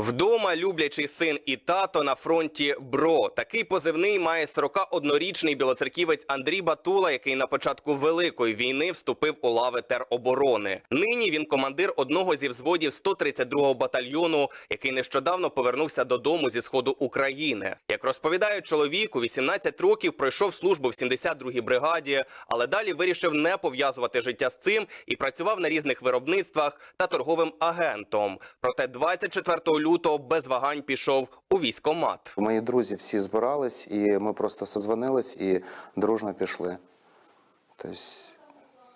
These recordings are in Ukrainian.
Вдома люблячий син і тато на фронті бро. Такий позивний має 41-річний білоцерківець Андрій Батула, який на початку великої війни вступив у лави тероборони. Нині він командир одного зі взводів 132-го батальйону, який нещодавно повернувся додому зі сходу України. Як розповідає чоловік, у 18 років пройшов службу в 72-й бригаді, але далі вирішив не пов'язувати життя з цим і працював на різних виробництвах та торговим агентом. Проте 24 лютого без вагань пішов у військкомат. Мої друзі всі збирались, і ми просто созвонились і дружно пішли. Тобто,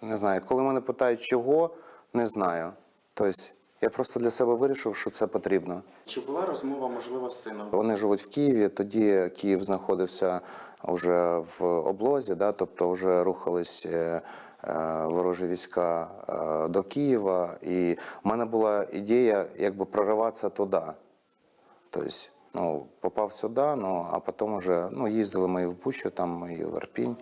не знаю, коли мене питають, чого, не знаю. Тобто, я просто для себе вирішив, що це потрібно. Чи була розмова, можливо, з сином? Вони живуть в Києві. Тоді Київ знаходився вже в облозі, да, тобто вже рухались е, ворожі війська е, до Києва. І в мене була ідея якби прориватися туди. Тобто, ну, попав сюди, ну, а потім вже ну, їздили ми і в Бучу, там і в Арпінь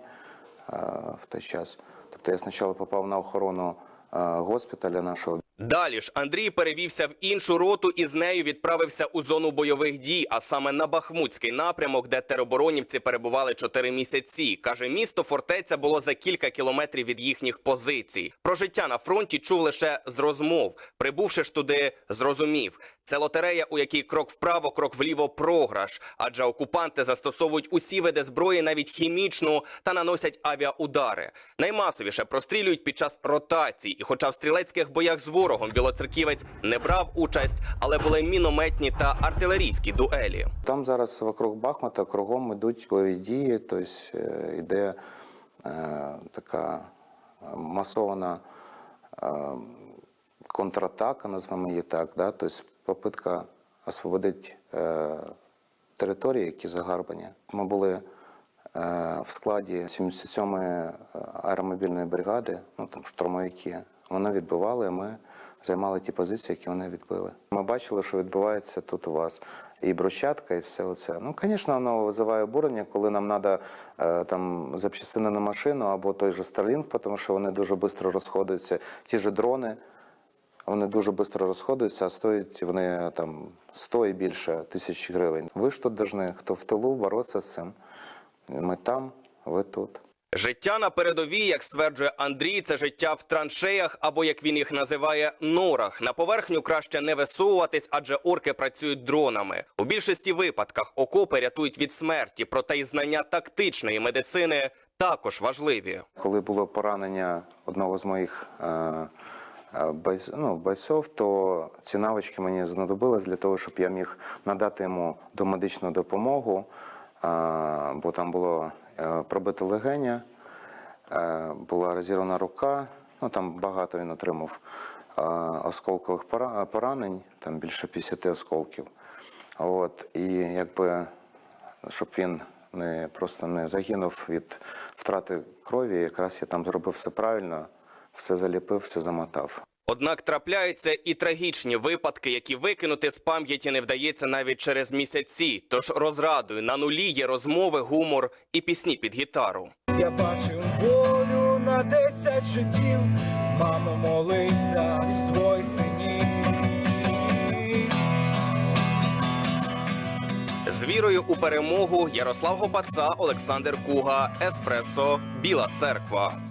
е, в той час. Тобто я спочатку попав на охорону е, госпіталя нашого. Далі ж Андрій перевівся в іншу роту і з нею відправився у зону бойових дій, а саме на Бахмутський напрямок, де тероборонівці перебували чотири місяці. Каже, місто фортеця було за кілька кілометрів від їхніх позицій. Про життя на фронті чув лише з розмов. Прибувши ж туди, зрозумів. Це лотерея, у якій крок вправо, крок вліво програш. Адже окупанти застосовують усі види зброї, навіть хімічну, та наносять авіаудари. Наймасовіше прострілюють під час ротацій. І хоча в стрілецьких боях з ворогом білоцерківець не брав участь, але були мінометні та артилерійські дуелі. Там зараз вокруг Бахмута кругом йдуть бойові дії, тобто е, йде е, така е, масована е, контратака, назвемо її так, да? тобто попитка освободити е, території, які загарбані. Ми були е, в складі 77-ї аеромобільної бригади, ну там штурмовики. Вони відбивали, а ми займали ті позиції, які вони відбили. Ми бачили, що відбувається тут у вас і брусчатка, і все оце. Ну, звісно, воно визиває обурення, коли нам треба там запчастини на машину або той же Starlink, тому що вони дуже швидко розходуються. Ті ж дрони, вони дуже швидко розходуються, а стоять вони там 100 і більше тисяч гривень. Ви ж тут повинні, хто в тилу, боротися з цим. Ми там, ви тут. Життя на передовій, як стверджує Андрій, це життя в траншеях або як він їх називає норах. На поверхню краще не висовуватись, адже орки працюють дронами. У більшості випадках окопи рятують від смерті, проте й знання тактичної медицини також важливі. Коли було поранення одного з моїх е, е, ну, бойців, то ці навички мені знадобились для того, щоб я міг надати йому домедичну допомогу, е, бо там було е, пробите легеня, е, була розірвана рука, ну там багато він отримав е, осколкових поранень, там більше 50 осколків. От, і якби щоб він не просто не загинув від втрати крові. Якраз я там зробив все правильно, все заліпив, все замотав. Однак трапляються і трагічні випадки, які викинути з пам'яті не вдається навіть через місяці. Тож розрадую, на нулі є розмови, гумор і пісні під гітару. Я бачив волю на десять життів, мамо, молись за свой синів. З вірою у перемогу Ярослав Гопаца, Олександр Куга, Еспресо, Біла Церква.